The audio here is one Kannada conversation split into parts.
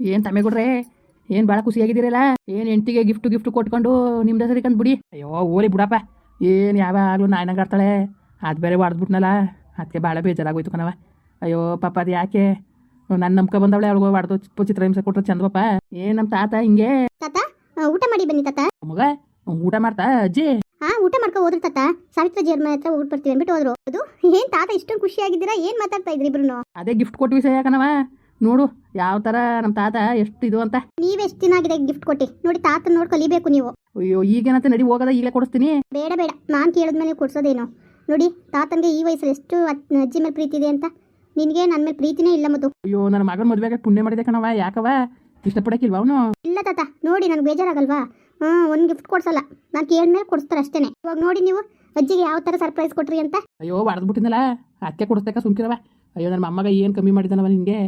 ಏನು ಏನ್ ಏನು ಭಾಳ ಖುಷಿಯಾಗಿದ್ದೀರಲ್ಲ ಏನು ಹೆಂಡ್ತಿಗೆ ಗಿಫ್ಟ್ ಗಿಫ್ಟ್ ಕೊಟ್ಕೊಂಡು ನಿಮ್ದು ಸರಿ ಕಂಡು ಬಿಡಿ. ಅಯ್ಯೋ ಓಲಿ ಬಿಡಪ್ಪ. ಏನು ಯಾವಾಗಲೂ ನಾಯಿನಾಗ ಆಡ್ತಾಳೆ ಅದು ಬೇರೆ ಹೊಡೆದ್ಬಿಟ್ನಲ್ಲ ಅದಕ್ಕೆ ಭಾಳ ಬೇಜಾರಾಗೋಯ್ತು ಕಣವ ಅಯ್ಯೋ ಪಾಪ ಅದು ಯಾಕೆ? ನನ್ನ ನಂಬ್ಕೊ ಬಂದವಳೆ ಅವಳಿಗೆ ಹೊಡೆದು ಚಿತ್ರ ಹಿಂಸೆ ಕೊಟ್ಟರು ಚಂದಪ್ಪ ಏನು ನಮ್ಮ ತಾತ ಹಿಂಗೆ? ತಾತ ಊಟ ಮಾಡಿ ಬನ್ನಿ ತಾತ. ಮಗ ಊಟ ಮಾಡ್ತಾ ಅಜ್ಜಿ? ಹಾ ಊಟ ಮಾಡ್ಕೊ ಹೋದ್ರು ತಾತ. ಸಾವಿತ್ರ ಜೇರ್ಮ ಹತ್ರ ಊಟ ಬರ್ತೀವಿ ಅಂದ್ಬಿಟ್ಟು ಹೋದ್ರು. ಅದು ಏನ್ ತಾತ ಇಷ್ಟೊಂದು ಖುಷಿಯಾಗಿದ್ದೀರಾ? ಏನ್ ಮಾತಾಡ್ತಾ ಇದ್ರಿ ಇಬ್ರು ಅದೇ ಗಿಫ್ಟ್ ಕೊಟ್ಟು ವಿಷಯ ಕಣವ ನೋಡು ಯಾವ ತರ ನಮ್ಮ ತಾತ ಎಷ್ಟು ಇದು ಅಂತ. ನೀವೆಷ್ಟು ಎಷ್ಟ್ ದಿನ ಆಗಿದೆ ಗಿಫ್ಟ್ ಕೊಟ್ಟಿ? ನೋಡಿ ತಾತ ನೋಡಿ ಕಲಿಬೇಕು ನೀವು. ಅಯ್ಯೋ ಈಗೇನಂತ ನಡಿ ಹೋಗೋದ ಈಗಲೇ ಕೊಡಿಸ್ತೀನಿ. ಬೇಡ ಬೇಡ. ನಾನು ಕೇಳಿದ್ಮೇಲೆ ನೀವು ಕೊಡ್ಸೋದೇನು? ನೋಡಿ ತಾತನ್ಗೆ ಈ ವಯಸ್ಸಲ್ಲಿ ಎಷ್ಟು ಅಜ್ಜಿ ಮೇಲೆ ಪ್ರೀತಿ ಇದೆ ಅಂತ. ನಿನ್ಗೆ ನನ್ನ ಮೇಲೆ ಪ್ರೀತಿನೇ ಇಲ್ಲ ಮತ್ತು ಅಯ್ಯೋ ನನ್ನ ಮಗನ ಮದುವೆಗೆ ಪುಣ್ಯ ಮಾಡಿದೆ ಕಣವ ಯಾಕವ ಇಷ್ಟಪಡಕ್ಕಿಲ್ವ ಅವನು? ಇಲ್ಲ ತಾತ ನೋಡಿ ನನ್ಗೆ ಬೇಜಾರಾಗಲ್ವಾ? ಹ್ಞೂ ಒಂದು ಗಿಫ್ಟ್ ಕೊಡ್ಸಲ್ಲ. ನಾನು ಕೇಳಿದ್ಮೇಲೆ ಕೊಡಿಸ್ತಾರೆ ಅಷ್ಟೇನೆ. ಇವಾಗ ನೋಡಿ ನೀವು ಅಜ್ಜಿಗೆ ಯಾವ ಥರ ಸರ್ಪ್ರೈಸ್ ಕೊಟ್ರಿ ಅಂತ. ಅಯ್ಯೋ ಹೊಡೆದ್ಬಿಟ್ಟಿನಲ್ಲ ಅತ್ತೆ ಕೊಡಿಸ್ತೇಕ ಸುಮ್ಕಿರವ ಅಯ್ಯೋ ನನ್ನ ಮೊಮ್ಮಗ ಏನು ಕಮ್ಮಿ ಮಾಡಿದನವ ನಿನಗೆ?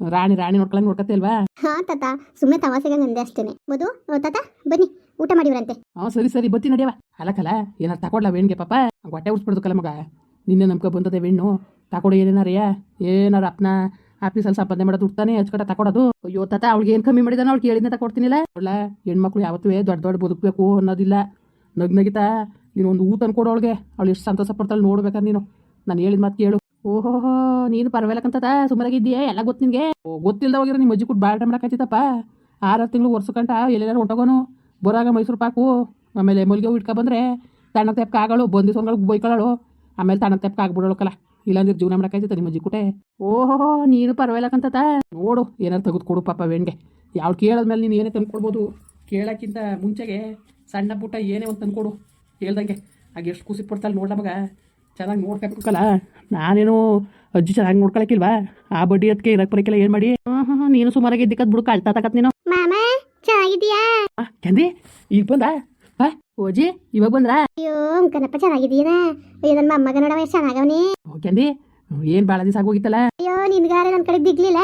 ರಾಣಿ ರಾಣಿ ನೋಡ್ಕೊಳಂಗ್ ನೋಡ್ಕತ್ತೆ ಅಲ್ವಾ? ಹಾ ತಾತ. ಸುಮ್ಮನೆ ತಮಾಸೆಗೆ ಅಂದೆ ಅಷ್ಟೇನೆ. ಮದು ತಾತ ಬನ್ನಿ ಊಟ ಮಾಡಿವ್ರಂತೆ. ಹಾ ಸರಿ ಸರಿ ಬತ್ತಿ ನಡಿಯವ. ಅಲಕಲ ಏನಾರು ತಕೊಡ್ಲ ವೇಣ್ಗೆ ಪಾಪ? ಹೊಟ್ಟೆ ಉಡ್ಸ್ಬಿಡ್ದಕ್ಕಲ್ಲ ಮಗ. ನಿನ್ನೆ ನಂಬ್ಕೊ ಬಂದದೆ ವೆಣ್ಣು. ತಕೊಡು ಏನೇನಾರಯ್ಯ? ಅಪ್ಪನ ಅಪ್ನ ಆಫೀಸಲ್ಲಿ ಸಂಪಾದನೆ ಮಾಡೋದು ಉಡ್ತಾನೆ ಹಚ್ಕಟ ತಕೊಡೋದು. ಅಯ್ಯೋ ತಾತ ಅವ್ಳಿಗೆ ಏನು ಕಮ್ಮಿ ಮಾಡಿದಾನ? ಅವ್ಳು ಕೇಳಿದ್ನ ತಕೊಡ್ತೀನಿಲ್ಲ? ಅವಳ ಹೆಣ್ಮಕ್ಳು ಯಾವತ್ತೂ ದೊಡ್ಡ ದೊಡ್ಡ ಬದುಕಬೇಕು ಅನ್ನೋದಿಲ್ಲ. ನಗ್ ನಗಿತಾ ನೀನು ಒಂದು ಊಟ ತಂದ್ಕೊಡು ಅವಳಿಗೆ. ಅವಳು ಎಷ್ಟು ಸಂತೋಷ ಪಡ್ತಾಳೆ ನೋಡ್ಬೇಕಾದ್ರೆ ನೀನು. ನಾನು ಹೇಳಿದ ಮಾತು ಕೇಳು. ಓಹೋ ನೀನು ಪರವಾಗಿಲ್ಲಕಂತದ? ಸುಮಾರಾಗಿದ್ದೀಯಾ ಎಲ್ಲ ಗೊತ್ತು ನಿನಗೆ? ಗೊತ್ತಿಲ್ಲದ ಹೋಗಿರೋ ನಿಮ್ಮ ಅಜ್ಜಿ ಕೊಟ್ಟು ಟೈಮ್ ಮಾಡಕತ್ತಿತ್ತಪ್ಪ ಆರು ತಿಂಗಳು ವರ್ಷಕ್ಕಂಟ ಎಲ್ಲೆಲ್ಲಾರು ಹೊಂಟೋಗೋನು. ಬರಾಗ ಮೈಸೂರು ಪಾಕು ಆಮೇಲೆ ಮಲ್ಗೆ ಇಟ್ಕೊ ಬಂದರೆ ತಣ್ಣ ತೆಪ್ಪ ಆಗೋಳು ಬಂದಿ ಸೊನ್ಗಳಿಗೆ ಬೈಕೊಳ್ಳೋಳು ಆಮೇಲೆ ತಣ್ಣ ತೆಪ್ಪ ಆಗ್ಬಿಡೋಳಕ್ಕಲ್ಲ ಇಲ್ಲಾಂದ್ರೆ ಜೀವನ ಮಾಡಕ್ಕಾಯ್ತೈತೆ ನಿಮ್ಮ ಅಜ್ಜಿ ಕುಟೆ. ಓಹೋ ನೀನು ಪರವಾಗಿಲ್ಲಕಂತತ ನೋಡು ಏನಾರು ತೆಗೆದು ಕೊಡು ಪಾಪ ವೇಣ್ಗೆ. ಯಾವ್ದು ಕೇಳಿದ್ಮೇಲೆ ನೀನು ಏನೇ ತಂದ್ಕೊಡ್ಬೋದು. ಕೇಳೋಕ್ಕಿಂತ ಮುಂಚೆಗೆ ಸಣ್ಣ ಪುಟ್ಟ ಏನೇ ಒಂದು ತಂದ್ಕೊಡು. ಹೇಳ್ದಂಗೆ. ಆಗ ಎಷ್ಟು ಖುಷಿ ಪಡ್ತಾಳೆ ನೋಡಿ ಮಗ. ಚೆನ್ನಾಗಿ ನೋಡ್ಕೊಬೇಕಲ್ಲ? ನಾನೇನು ಅಜ್ಜಿ ಚೆನ್ನಾಗಿ ನೋಡ್ಕೊಳಕ್ಕಿಲ್ವಾ ಆ ಬಡ್ಡಿ ಅದಕ್ಕೆ ಇರಕ್ ಬರಕಿಲ್ಲ ಏನು ಮಾಡಿ? ಹಾಂ ನೀನು ಸುಮಾರಾಗಿ ಇದ್ದಕ್ಕದ್ ಬಿಡು ಕಾಳ್ತಾ ತಕತ್ ನೀನು. ಮಾಮ ಚೆನ್ನಾಗಿದೀಯಾ ಈಗ ಬಂದ ಹಾ ಓಜಿ ಇವಾಗ ಬಂದ್ರ? ಅಯ್ಯೋ ಅಂಕನಪ್ಪ ಚೆನ್ನಾಗಿದೀಯಾ ಅಯ್ಯೋ ನನ್ನ ಮೊಮ್ಮಗ ನೋಡವ ಎಷ್ಟು ಚೆನ್ನಾಗವನೇ ಚಂದಿ ಏನು ಭಾಳ ದಿವಸ ಆಗೋಗಿತ್ತಲ್ಲ? ಅಯ್ಯೋ ನಿನ್ಗಾರ ನನ್ನ ಕಡೆ ದಿಗ್ಲಿಲ್ಲ.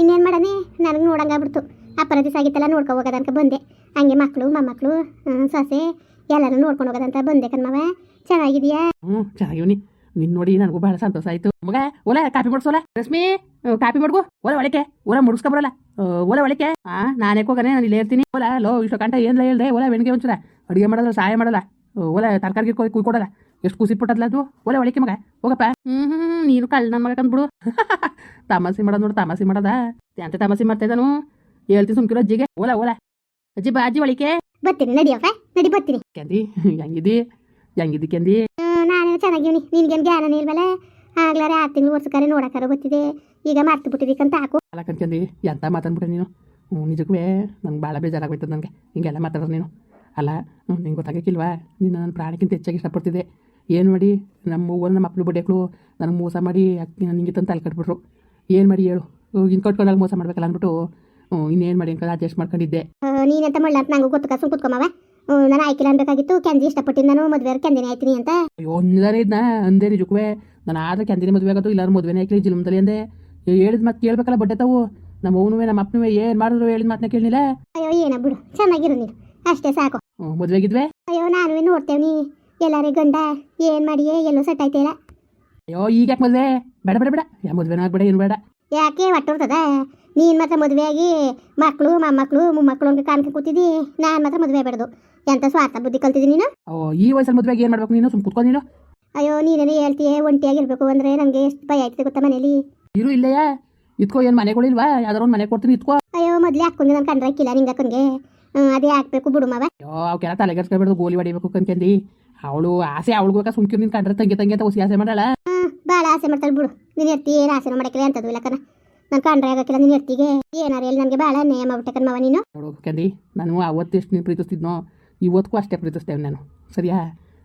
ಇನ್ನೇನು ಮಾಡನೆ ನನಗೆ ನೋಡಂಗಾಗ್ಬಿಡ್ತು. ಅಪ್ಪರ ದಿವಸ ಆಗಿತ್ತಲ್ಲ ನೋಡ್ಕೊ ಅನ್ಕ ಬಂದೆ. ಹಂಗೆ ಮಕ್ಕಳು ಮೊಮ್ಮಕ್ಕಳು ಸೊಸೆ ಎಲ್ಲರೂ ನೋಡ್ಕೊಂಡು ಹೋಗೋದಂತ ಬಂದೆ ಕಣ್ಮವ. ಚೆನ್ನಾಗಿದೀಯಾ ಹ್ಞೂ ಚೆನ್ನಾಗಿವ್ನಿ ನಿನ್ ನೋಡಿ ನನಗೂ ಬಹಳ ಸಂತೋಷ ಆಯ್ತು. ಮಗ, ಓಲ, ಕಾಫಿ ಮಾಡ್ಸೋಲ ರಶ್ಮಿ ಕಾಫಿ ಮಾಡ್ಗು ಓಲ ಒಳಕೆ ಓಲ, ಮುಡಿಸ್ಕೊಬರಲ್ಲ. ಓಲ ಒಳಕೆ ಹಾ ನಾನೇ ಹೋಗನೆ ನಾನು ಇಲ್ಲೇ ಇರ್ತೀನಿ. ಓಲ, ಲೋ, ಇಷ್ಟು ಕಂಟ ಏನಿಲ್ಲ ಹೇಳ್ದೆ ಓಲ ಬೆಣಿಗೆ ಒಂಚೂರ. ಅಡುಗೆ ಮಾಡೋದ್ರ ಸಹಾಯ ಮಾಡಲ್ಲ. ಓಲ, ತರಕಾರಿ ಕುಯ್ಕೊಡಲ್ಲ. ಎಷ್ಟು ಖುಷಿ ಪಟ್ಟದ್ಲ ಅದು? ಓಲ ಒಳಕೆ ಮಗ. ಹೋಗಪ್ಪ. ಹ್ಮ್ ಹ್ಮ್ ನೀನು ಕಳ್ಳ ನನ್ನ ಮಗ ಕಂದ್ಬಿಡು. ತಮಾಸಿ ಮಾಡೋದು ನೋಡು ತಮಾಸಿ ಮಾಡೋದ? ಅಂತ ತಮಾಸಿ ಮಾಡ್ತಾ ಇದ್ದಾನು? ಹೇಳ್ತೀನಿ ಸುಮ್ಕಿರೋ ಅಜ್ಜಿಗೆ. ಓಲ ಓಲ. ಅಜ್ಜಿ ಬಾ, ಅಜ್ಜಿ ಒಳಿಕೆ ಬರ್ತೀನಿ ನಡಿಯಪ್ಪ ನಡಿ ಬರ್ತೀನಿ. ಕೆಂದಿ ಹೆಂಗಿದಿ ಹೆಂಗಿದಿ ಕೆಂದಿ? ನಾನು ಚೆನ್ನಾಗಿವ್ನಿ ನಿನ್ಗೇನು ಜ್ಞಾನನೇ ಇಲ್ವಲ್ಲ ಆಗ್ಲಾರೆ ಆರು ತಿಂಗಳು ವರ್ಷಕ್ಕಾರೆ ನೋಡಕ್ಕಾರ ಗೊತ್ತಿದೆ ಈಗ ಮರ್ತು ಬಿಟ್ಟಿದೀಕಂತ ಹಾಕು. ಅಲ್ಲ ಕನ್ಕಂದಿ ಎಂತ ಮಾತಾಡ್ಬಿಟ್ಟೆ ನೀನು? ಹ್ಞೂ ನಿಜಕ್ಕೂ ನಂಗೆ ಭಾಳ ಬೇಜಾರಾಗೋಯ್ತದ ನನಗೆ ಹಿಂಗೆಲ್ಲ ಮಾತಾಡೋದು ನೀನು. ಅಲ್ಲ ನಿಂಗೆ ಗೊತ್ತಾಗಕ್ಕಿಲ್ವಾ ನೀನು ನನ್ನ ಪ್ರಾಣಕ್ಕಿಂತ ಹೆಚ್ಚಾಗಿ ಇಷ್ಟಪಡ್ತಿದ್ದೆ. ಏನು ಮಾಡಿ ನಮ್ಮ ಅವ್ವ ನಮ್ಮ ಮಕ್ಕಳು ಬಡಿಯಕ್ಳು ನನಗೆ ಮೋಸ ಮಾಡಿ ಅಕ್ಕಿ ನಿಂಗೆ ತಂದು ತಲೆ ಕಟ್ಬಿಟ್ರು. ಏನು ಮಾಡಿ ಹೇಳು? ಹಿಂಗೆ ಕಟ್ಕೊಂಡಾಗ ಮೋಸ ಮಾಡ್ಬೇಕಲ್ಲ ಅಂದ್ಬಿಟ್ಟು ಹ್ಞೂ ಇನ್ನೇನು ಮಾಡಿ ಅಂತ ಅಡ್ಜಸ್ಟ್ ಮಾಡ್ಕೊಂಡಿದ್ದೆ. ನೀನ್ ನೀನೆಂತ ಮಾಡಲ? ಅಂತ ನಂಗೂ ಗೊತ್ತು ಕಸು ಕುತ್ಕೊಮವ ನಾನು ಆಯ್ಕಿಲ್ಲ ಅನ್ಬೇಕಾಗಿತ್ತು. ಕೆಂಜಿ ಇಷ್ಟಪಟ್ಟಿದ್ದು ನಾನು ಮದುವೆ ಕೆಂಜಿನೇ ಆಯ್ತೀನಿ ಅಂತ. ಅಯ್ಯೋ ಒಂದಾರೆ ಇದನ್ನ ಅಂದೆ ನಿಜಕ್ಕೂ ನಾನು ಆದ್ರೆ ಕ್ಯಾಂದಿನ ಮದುವೆ ಆಗೋದು ಇಲ್ಲಾರು ಮದುವೆನೇ ಹಾಕಲಿ ಜಿಲ್ಮದಲ್ಲಿ ಅಂದೆ. ಹೇಳಿದ ಮತ್ತೆ ಕೇಳ್ಬೇಕಲ್ಲ ಬಟ್ಟೆ ತಾವು. ನಮ್ಮ ಅವನುವೆ ನಮ್ಮ ಅಪ್ಪನೂ ಏನು ಮಾಡಿದ್ರು ಹೇಳಿದ ಮಾತನ್ನ ಕೇಳಲಿಲ್ಲ ಅಯ್ಯೋ ಏನ ಬಿಡು ಚೆನ್ನಾಗಿರು ನೀನು. ಅಷ್ಟೇ ಸಾಕು. ಮದುವೆಗಿದ್ವೆ ಅಯ್ಯೋ ನಾನು ನೋಡ್ತೇವ್ನಿ ಎಲ್ಲಾರೇ ಗಂಡ ಏನ್ ಮಾಡಿಯೇ ಎಲ್ಲೋ ಸೆಟ್ ಆಯ್ತಿಲ್ಲ ಅಯ್ಯೋ ಈಗ ಯಾಕೆ ಮದುವೆ? ಬೇಡ ಬೇಡ ಬೇಡ. ಯಾ ಮದುವೆನೂ ಆಗ್ಬೇಡ ಏನು ಬೇಡ. ಯಾಕೆ ಹೊಟ್ಟೋರ್ತದ ನೀನ್ ಮಾತ್ರ ಮದುವೆಯಾಗಿ ಆಗಿ ಮಕ್ಕಳು ಮೊಮ್ಮಕ್ಕಳು ಮೊಮ್ಮಕ್ಕಳು ಅಂತ ಕಾಣ್ಕೆ ಕೂತಿದ್ದಿ ನಾನು ಮಾತ್ರ ಮದುವೆ ಆಗಬಾರ್ದು. ಎಂತ ಸ್ವಾರ್ಥ ಬುದ್ಧಿ ಕಲ್ತಿದ್ದಿ ನೀನು? ಓ ಈ ವಯಸ್ಸಲ್ಲಿ ಮದುವೆಗೆ ಏನು ಮಾಡ್ಬೇಕು ನೀನು? ಸುಮ್ ಕುತ್ಕೊ ನೀನು. ಅಯ್ಯೋ ನೀನೇನು ಹೇಳ್ತೀಯೇ ಒಂಟಿಯಾಗಿರ್ಬೇಕು ಅಂದ್ರೆ ನನಗೆ ಎಷ್ಟು ಭಯ ಆಯ್ತದೆ ಗೊತ್ತಾ ಮನೇಲಿ? ಇರು ಇಲ್ಲಯ್ಯ ಇತ್ಕೋ ಏನು ಮನೆಗಳಿಲ್ವಾ ಯಾವ್ದಾರು ಒಂದು ಮನೆ ಕೊಡ್ತೀನಿ ಇತ್ಕೋ. ಅಯ್ಯೋ ಮೊದಲೇ ಹಾಕೊಂಡು ನಾನು ಕಂಡ್ರೆ ಹಾಕಿಲ್ಲ ನಿಂಗೆ ಹಾಕೊಂಡ್ಗೆ ಅದೇ ಹಾಕ್ಬೇಕು ಬಿಡು ಮಾವ. ಅಯ್ಯೋ ಅವಕ್ಕೆಲ್ಲ ತಲೆಗೆಡ್ಸ್ಕೊಬೇಡ್ದು ಗೋಲಿ ಹೊಡಿಬೇಕು ಕಂತೆಂದಿ ಅವಳು ಆಸೆ ಅವಳಿಗೂ ಸುಮ್ಕಿರು ನಿನ್ ಕಂಡ್ರೆ ತಂಗಿ ತಂಗಿ ಅಂತ ಹೊಸಿ ಆಸೆ ಮಾಡಲ್ಲ? ಹಾ ಭಾಳ ಆಸೆ ಮಾಡ್ತಾಳೆ ಬಿಡು. ನೀನು ಎತ್ತಿ ಏನು ಆಸೆ ಮಾಡಕ್ಕಿಲ್ಲ ಅಂತದ್ದು ಇಲ್ಲ ಕಣ ನಾನು ಕಂಡ್ರೆ ಆಗಕ್ಕಿಲ್ಲ ನೀನು ಎತ್ತಿಗೆ ಏನಾರ ಎಲ್ಲಿ ನನಗೆ ಭಾಳ ನೇಮ ಮಾಡ್ಬಿಟ್ಟೆ ಮಾವ ನೀನು? ನೋಡು ಕಂದಿ ನಾನು ಅವತ್ತು ಎಷ್ಟು ನೀನು ಪ್ರೀತಿಸ್ತಿದ್ನೋ ಇವತ್ತಿಗೂ ಅಷ್ಟೇ ಪ್ರೀತಿಸ್ತೇವೆ ನಾನು. ಸರಿಯಾ?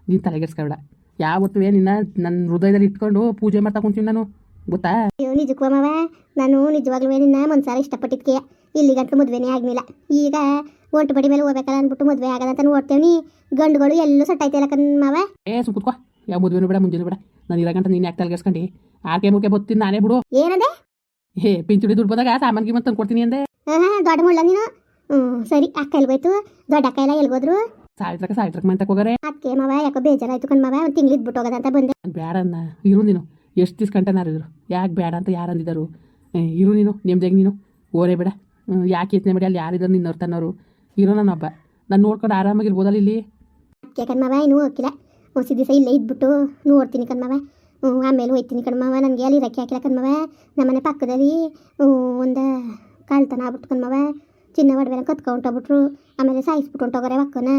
ನೀನು ತಲೆಗೆಡ್ಸ್ಕೊಬೇಡ ಯಾವತ್ತೂ ನಿನ್ನ ನನ್ನ ಹೃದಯದಲ್ಲಿ ಇಟ್ಕೊಂಡು ಪೂಜೆ ಮಾಡ್ತಾ ಕುಂತೀನಿ ನಾನು. ಗೊತ್ತಾ? ಅಯ್ಯೋ ನಿಜಕ್ಕೂ ಮಾವ. ನಾನು ನಿಜವಾಗ್ಲೂ ನಿನ್ನ ಮನ್ಸಾರ ಇಷ್ಟಪಟ್ಟಿದ್ಕೆ. ಇಲ್ಲಿ ಗಂಟು ಮದುವೆನೇ ಆಗಲಿಲ್ಲ. ಈಗ ಒಂಟು ಬಡಿ ಮೇಲೆ ಹೋಗ್ಬೇಕಲ್ಲ ಅಂದ್ಬಿಟ್ಟು ಮದುವೆ ಆಗದಂತ ನೀ. ಗಂಡುಗಳು ಎಲ್ಲೂ ಸೆಟ್ ಆಯ್ತಿಲ್ಲ ಕಣ್ ಮಾವ? ಏ ಕುತ್ಕೋ. ಯಾವ ಮದುವೆನೂ ಬೇಡ ಮುಂಜಾನೆ ಬೇಡ. ನಾನು ಇರಾಗಂಟ ನೀನು ಯಾಕೆ ತಲೆಗೆಸ್ಕೊಂಡು ಆಕೆ ಮುಖೆ ಬತ್ತೀನಿ ನಾನೇ ಬಿಡು. ಏನದೆ? ಏ ಪಿಂಚುಡಿ ದುಡ್ಬೋದಾಗ ಬಂದಾಗ ಸಾಮಾನ್ಗೆ ಮತ್ತೆ ತಂದು ಕೊಡ್ತೀನಿ ಅಂದೆ ಹಾ ದೊಡ್ಡ ಮುಳ್ಳ ನೀನು? ಹ್ಞೂ ಸರಿ ಅಕ್ಕ ಎಲ್ಗೋಯ್ತು? ದೊಡ್ಡ ಅಕ್ಕ ಎಲ್ಲ ಎಲ್ಗೋದ್ರು? ಸಾಯಿತ್ರಕ ಸಾಯಿತ್ರಕ ಮಂತ ಹೋಗಾರೆ. ಅದಕ್ಕೆ ಮಾವ ಯಾಕೋ ಬೇಜಾರಾಯ್ತು ಕಣ್ ಮಾವ ಒಂದು ತಿಂಗ್ಳು ಇದ್ಬಿಟ್ಟು ಹೋಗೋದಂತ ಬಂದೆ. ಬೇಡ ಅನ್ನ ಇರು ನೀನು. ಎಷ್ಟು ದಿವ್ಸ ಗಂಟೆ ನಾರು ಇರು ಯಾಕೆ ಬೇಡ ಅಂತ ಯಾರು ಅಂದಿದ್ದಾರು ಇರು ನೀನು ನಿಮ್ದಾಗ ನೀನು. ಓರೇ ಬೇಡ. ಹ್ಮ್, ಯಾಕೆ ಯತ್ನೆ ಮಾಡಿ ಅಲ್ಲಿ ಯಾರಿದ್ರು ನಿನ್ನವ್ರು ತನ್ನೋರು? ಇರೋ ನನ್ನ ಹಬ್ಬ. ನಾನು ನೋಡ್ಕೊಂಡು ಆರಾಮಾಗಿರ್ಬೋದಲ್ಲ ಇಲ್ಲಿ? ಅದಕ್ಕೆ ಕಣ್ಮವ ಇನ್ನೂ ಹೋಗಿಲ್ಲ ಹೊಸ ದಿವಸ ಇಲ್ಲೇ ಇದ್ಬಿಟ್ಟು ನೋಡ್ತೀನಿ ಕಣ್ಮವ ಆಮೇಲೆ ಹೋಯ್ತೀನಿ ಕಣ್ಮವ ನನಗೆ ಅಲ್ಲಿ ಇರಕ್ಕೆ ಹಾಕಿಲ್ಲ ಕಣ್ಮವ ನಮ್ಮನೆ ಪಕ್ಕದಲ್ಲಿ ಒಂದು ಕಾಲ್ತನ ಆಗ್ಬಿಟ್ಟು ಕಣ್ಮವ ಚಿನ್ನ ಒಡವೆನ ಕತ್ಕೊಂಡೋಗ್ಬಿಟ್ರು ಆಮೇಲೆ ಸಾಯಿಸ್ಬಿಟ್ಟು ಹೊಂಟೋಗಾರೆ ಅಕ್ಕನ.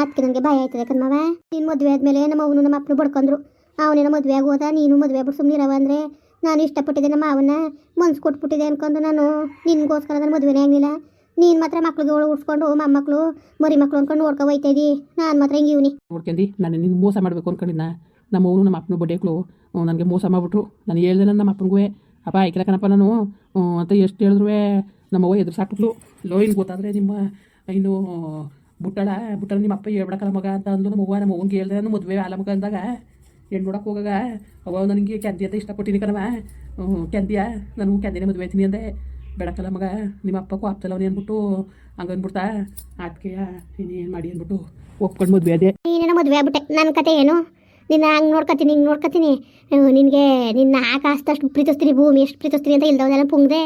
ಅದಕ್ಕೆ ನನಗೆ ಭಯ ಆಯ್ತದೆ ಕಣ್ಮವ ನೀನು ಮದುವೆ ಆದಮೇಲೆ ನಮ್ಮ ಅವನು ನಮ್ಮ ಅಪ್ಪನು ಬಡ್ಕೊಂಡ್ರು. ಅವನೇನೋ ಮದುವೆ ಆಗೋದ ನೀನು ಮದುವೆ ಆಗ್ಬಿಟ್ಟು ಸುಮ್ಮನಿರವ ಅಂದರೆ. ನಾನು ಇಷ್ಟಪಟ್ಟಿದ್ದೆ ನಮ್ಮ ಅವನ ಮನ್ಸು ಕೊಟ್ಬಿಟ್ಟಿದೆ ಅನ್ಕೊಂಡು ನಾನು ನಿನಗೋಸ್ಕರ ನನ್ನ ಮದುವೆನೇ ಆಗಲಿಲ್ಲ. ನೀನು ಮಾತ್ರ ಮಕ್ಳಿಗೆ ಒಳಗೆ ಉಡ್ಸ್ಕೊಂಡು ಮೊಮ್ಮಕ್ಕಳು ಮರಿ ಮಕ್ಕಳು ಅನ್ಕೊಂಡು ನೋಡ್ಕೊ ಹೋಯ್ತಾ ನಾನು ಮಾತ್ರ ಹಿಂಗೆ ಇವ್ನಿ. ನೋಡ್ಕೊಂಡಿ, ನಾನು ನಿನ್ನ ಮೋಸ ಮಾಡಬೇಕು ಅನ್ಕೊಂಡಿದ್ನ. ನಮ್ಮ ಅವನು ನಮ್ಮ ಅಪ್ಪನ ಬಡ್ಡೆಕ್ಳು ನನಗೆ ಮೋಸ ಮಾಡಿಬಿಟ್ರು ನಾನು ಹೇಳ್ದೆ ನಮ್ಮ ಅಪ್ಪನಿಗೂ ಅಪ್ಪ ಐಕಲ ಕಣಪ್ಪ ನಾನು ಅಂತ ಎಷ್ಟು ಹೇಳಿದ್ರು ನಮ್ಮವ್ವ ಎದುರು ಸಾಕ್ಬಿಟ್ಲು. ಲೋ, ಇನ್ನು ಗೊತ್ತಾದರೆ ನಿಮ್ಮ, ಇನ್ನು, ಬುಟ್ಟಳ ಬುಟ್ಟಳ ನಿಮ್ಮ ಅಪ್ಪ ಹೇಳ್ಬಿಡಕಲ್ಲ ಮಗ, ಅಂತ ಅಂದು ನಮ್ಮವ್ವ ನಮ್ಮ ಅವ್ವನಿಗೆ ಹೇಳ್ದೆ ನಾನು ಮದುವೆ ಆಲ ಅಂದಾಗ ಹೆಣ್ಣು ನೋಡಕ್ಕೆ ಹೋಗಾಗ ಅವ ನನಗೆ ಕ್ಯಾಂದಿ ಅಂತ ಇಷ್ಟಪಟ್ಟಿನಿ ಕಣವ ಕ್ಯಾಂದಿಯ? ನಾನು ಕ್ಯಾಂದಿನೇ ಮದುವೆ ಆಯ್ತೀನಿ ಅಂದೆ. ಬೇಡಕ್ಕಲ್ಲ ಮಗ, ನಿಮ್ಮ ಅಪ್ಪಕ್ಕೂ ಆಗ್ತಲ್ಲ ಅವನೇ ಅಂದ್ಬಿಟ್ಟು ಹಂಗನ್ಬಿಡ್ತಾ ಅದಕ್ಕೆ ಇನ್ನೇನು ಮಾಡಿ ಅಂದ್ಬಿಟ್ಟು ಒಪ್ಕೊಂಡು ಮದುವೆ ಅದೇ ಮದುವೆ ಆಗ್ಬಿಟ್ಟೆ. ನನ್ನ ಕತೆ ಏನು? ನಿನ್ನ ಹಂಗೆ ನೋಡ್ಕೊತೀನಿ ಹಿಂಗೆ ನೋಡ್ಕೊತೀನಿ ನಿನಗೆ ನಿನ್ನ ಆಕಾಶದಷ್ಟು ಪ್ರೀತಿಸ್ತೀನಿ ಭೂಮಿ ಎಷ್ಟು ಪ್ರೀತಿಸ್ತೀನಿ ಅಂತ ಇಲ್ದವನ್ನೆಲ್ಲ ಪುಂಗ್ದೆ.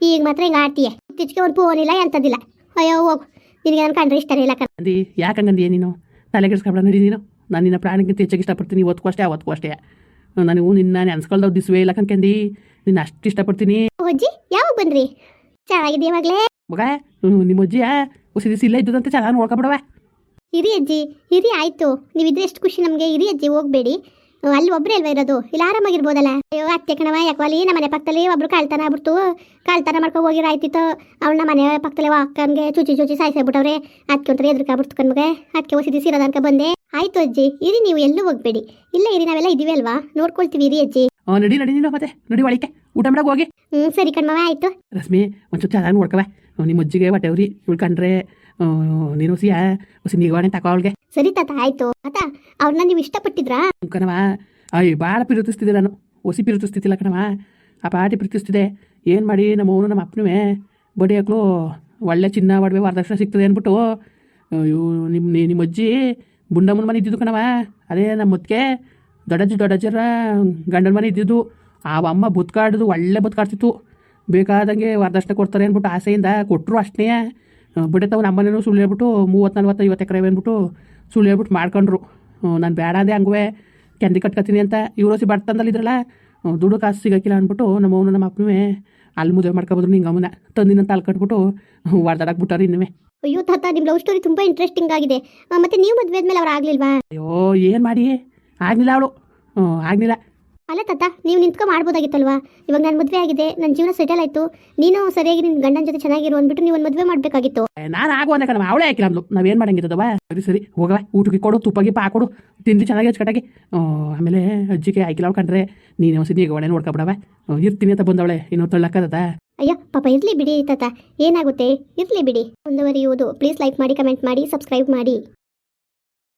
ಈಗ ಮಾತ್ರ ಹಿಂಗೆ ಆಡ್ತೀಯ. ಇತ್ತೀಚೆಗೆ ಒಂದು ಫೋನ್ ಇಲ್ಲ ಎಂಥದ್ದಿಲ್ಲ ಅಯ್ಯೋ ಹೋಗು. ನಿನಗೆ ನನ್ನ ಕಂಡ್ರೆ ಇಷ್ಟನೇ ಇಲ್ಲ ಕಂದಿ ಯಾಕೆ ಯಾಕಂಗಂದಿ ನೀನು? ತಲೆ ಕೆಡಿಸ್ಕೊಬೇಡ ನಡಿ ನೀನು. ನಾನು ನಿನ್ನ ಪ್ರಾಣಕ್ಕಿಂತ ಹೆಚ್ಚಾಗಿ ಇಷ್ಟಪಡ್ತೀನಿ ಓದ್ಕೋ ಅಷ್ಟೇ ಅವತ್ತಿಗೂ ಅಷ್ಟೇ. ನನಗೂ ನಿನ್ನ ನೆನ್ಸ್ಕೊಳ್ದವ್ ದಿಸ್ವೇ ಇಲ್ಲ ಕನ್ಕಂದಿ ನಿನ್ನ ಅಷ್ಟು ಇಷ್ಟಪಡ್ತೀನಿ. ಅಜ್ಜಿ ಯಾವಾಗ ಬಂದ್ರಿ? ಚೆನ್ನಾಗಿದೆ ಮಗಳೇ? ಮಗ ನಿಮ್ಮ ಅಜ್ಜಿಯ ಉಸಿ ದಿವಸ ಇಲ್ಲ ಇದ್ದದಂತೆ ಚೆನ್ನಾಗಿ ನೋಡ್ಕೊಬಿಡವ ಇರಿ ಅಜ್ಜಿ ಇರಿ ಆಯಿತು. ನೀವಿದ್ರೆ ಎಷ್ಟು ಖುಷಿ ನಮಗೆ. ಇರಿ ಅಜ್ಜಿ ಹೋಗಬೇಡಿ. ಅಲ್ಲಿ ಒಬ್ಬರೇ ಅಲ್ವಾ ಇರೋದು? ಇಲ್ಲಿ ಆರಾಮಾಗಿರ್ಬೋದಲ್ಲ? ಅಯ್ಯೋ ಅತ್ತೆ ಕಣವ ಯಾಕೋ ಅಲ್ಲಿ ನಮ್ಮ ಮನೆ ಪಕ್ಕದಲ್ಲಿ ಒಬ್ರು ಕಾಳ್ತಾನ ಆಗ್ಬಿಡ್ತು. ಕಾಳ್ತಾನ ಮಾಡ್ಕೊಂಡು ಹೋಗಿರ ಆಯ್ತಿತ್ತು ಅವಳನ್ನ ಮನೆ ಪಕ್ಕದಲ್ಲಿ ಅಕ್ಕನಿಗೆ ಚುಚಿ ಚುಚಿ ಸಾಯಿಸ್ಬಿಟ್ಟವ್ರೆ ಅದಕ್ಕೆ ಒಂಥರ ಎದುರುಕಾಗ್ಬಿಡ್ತು ಕಣ್ಮಗೆ. ಅದಕ್ಕೆ ಹೊಸ ದಿವಸ ಇರೋದನ್ಕ ಬಂದೆ. ಆಯ್ತು ಅಜ್ಜಿ ಇರಿ ನೀವು ಎಲ್ಲೂ ಹೋಗ್ಬೇಡಿ. ಇಲ್ಲ ಇರಿ ನಾವೆಲ್ಲ ಇದೀವಿ ಅಲ್ವಾ? ನೋಡ್ಕೊಳ್ತೀವಿ ಇರಿ ಅಜ್ಜಿ. ನಡಿ ನಡಿ ನೀನು ಮತ್ತೆ. ನಡಿ ಒಳಿಕೆ ಊಟ ಮಾಡಕ್ಕೆ ಹೋಗಿ. ಹ್ಮ್ ಸರಿ ಕಣ್ಮವ ಆಯ್ತು. ರಶ್ಮಿ ಒಂಚೂರು ಚೆನ್ನಾಗಿ ನೋಡ್ಕವ ನಿಮ್ಮ ಅಜ್ಜಿಗೆ ಹೊಟ್ಟೆವ್ರಿ ಉಳ್ಕೊಂಡ್ರೆ ನೀನು ಸಿಯ ಹೊಸ ನಿಗವಾಣೆ ತಕೋ ಅವಳಿಗೆ. ಸರಿ ತಾತ ಆಯ್ತು. ತಾತ ಅವ್ರನ್ನ ನೀವು ಇಷ್ಟಪಟ್ಟಿದ್ರಾ? ಕಣವ ಅಯ್ಯ ಭಾಳ ಪ್ರೀತಿಸ್ತಿದ್ದೆ ನಾನು. ಒಸಿ ಪ್ರೀತಿಸ್ತಿದ್ದಿಲ್ಲ ಕಣವ ಆ ಪಾಟಿ ಪ್ರೀತಿಸ್ತಿದ್ದೆ ಏನು ಮಾಡಿ ನಮ್ಮ ಅವನು ನಮ್ಮ ಅಪ್ಪನೂ ಬಡಿ ಹಾಕ್ಲು ಒಳ್ಳೆ ಚಿನ್ನ ಒಡವೆ ವರದಕ್ಷಿಣೆ ಸಿಗ್ತದೆ ಅಂದ್ಬಿಟ್ಟು. ಅಯ್ಯೋ ನಿಮ್ಮ ನಿಮ್ಮ ಅಜ್ಜಿ ಬುಂಡಮ್ಮನ ಮನೆ ಇದ್ದಿದ್ದು ಕಣವ ಅದೇ ನಮ್ಮ ಮುದ್ಕೆ ದೊಡ್ಡಜ್ಜಿ ದೊಡ್ಡಜ್ಜರ ಗಂಡನ ಮನೆ ಇದ್ದಿದ್ದು. ಆ ಅಮ್ಮ ಬುತ್ಕಾಡ್ದು ಒಳ್ಳೆ ಬುತ್ಕಾಡ್ತಿತ್ತು. ಬೇಕಾದಂಗೆ ವರದಕ್ಷಿಣೆ ಕೊಡ್ತಾರೆ ಅಂದ್ಬಿಟ್ಟು ಆಸೆಯಿಂದ ಕೊಟ್ಟರು ಅಷ್ಟೇ ಬಿಡುತ್ತವ ನಮ್ಮನೇನು ಸುಳ್ಳು ಹೇಳ್ಬಿಟ್ಟು ಮೂವತ್ತು ನಲ್ವತ್ತು ಐವತ್ತು ಎಕರೆ ಅಂದ್ಬಿಟ್ಟು ಸುಳ್ಳು ಹೇಳ್ಬಿಟ್ಟು ಮಾಡ್ಕೊಂಡ್ರು. ನಾನು ಬೇಡ ಅದೇ ಹಂಗುವೆ. ಕೆಂದಿ ಕಟ್ಕೊತೀನಿ ಅಂತ. ಇವರು ಸಿ ಬರ್ತಂದಲ್ಲಿ ಇದ್ರಲ್ಲ ಹ್ಮ್, ದುಡ್ಡು ಕಾಸು ಸಿಗೋಕ್ಕಿಲ್ಲ ಅಂದ್ಬಿಟ್ಟು ನಮ್ಮ ಅವನು ನಮ್ಮ ಅಪ್ಪನೂ ಅಲ್ಲಿ ಮದುವೆ ಮಾಡ್ಕೊಬೋದ್ರು ನಿಂಗೆ ಅಮ್ಮನ ತಂದಿನ ತಾಲ್ ಕಟ್ಬಿಟ್ಟು ಬಿಟ್ಟಾರೆ ಇನ್ನೂ ಅಯ್ಯೋ ತಾತ ನಿಮ್ಮ ಲವ್ ಸ್ಟೋರಿ ತುಂಬ ಇಂಟ್ರೆಸ್ಟಿಂಗ್ ಆಗಿದೆ. ಮತ್ತೆ ನೀವು ಮದುವೆ ಆದ್ಮೇಲೆ ಅವ್ರು ಆಗ್ಲಿಲ್ವಾ? ಅಯ್ಯೋ ಏನು ಮಾಡಿ ಆಗಲಿಲ್ಲ ಅವಳು. ಹ್ಞೂ ಆಗಲಿಲ್ಲ. ಅಲ್ಲ ತಾತ ನೀವು ನಿಂತ್ಕೊ ಮಾಡ್ಬೋದಾಗಿತ್ತಲ್ವಾ? ಇವಾಗ ನನ್ನ ಮದುವೆ ಆಗಿದೆ ನನ್ನ ಜೀವನ ಸೆಟಲ್ ಆಯ್ತು. ನೀನು ಸರಿಯಾಗಿ ನಿನ್ನ ಗಂಡನ ಜೊತೆ ಚೆನ್ನಾಗಿರು ಅಂದ್ಬಿಟ್ಟು ನೀವು ಒಂದು ಮದುವೆ ಮಾಡಬೇಕಾಗಿತ್ತು. ನಾನು ಆಗುವ ಕಣವ ಅವಳೇ ಹಾಕಿಲ್ಲ ಅಂದ್ಲು. ನಾವೇನು ಮಾಡಂಗಿದ್ದದವ ಸರಿ ಸರಿ ಹೋಗವ ಊಟಕ್ಕೆ ಕೊಡು ತುಪ್ಪಗೆ ಗಿಪ್ಪ ಹಾಕೊಡು ತಿಂದು ಚೆನ್ನಾಗಿ ಹಚ್ಕಟ್ಟಾಗಿ ಆಮೇಲೆ ಅಜ್ಜಿಗೆ ಹಾಕಿಲ್ಲ ಅವ್ಳು ಕಂಡ್ರೆ ನೀನು ಸಿದ್ಧಿಗೆ ಈಗ ಒಳ್ಳೆ ನೋಡ್ಕೊಬಿಡವ ಇರ್ತೀನಿ ಅಂತ ಬಂದವಳೆ ಇನ್ನೊಂದು ತಳ್ಳಕ್ಕದ ಅಯ್ಯ ಪಾಪ ಇರ್ಲಿ ಬಿಡಿ ತಾತ. ಏನಾಗುತ್ತೆ? ಇರ್ಲಿ ಬಿಡಿ. ಮುಂದುವರಿಯುವುದು ಪ್ಲೀಸ್ ಲೈಕ್ ಮಾಡಿ ಕಮೆಂಟ್ ಮಾಡಿ ಸಬ್ಸ್ಕ್ರೈಬ್ ಮಾಡಿ.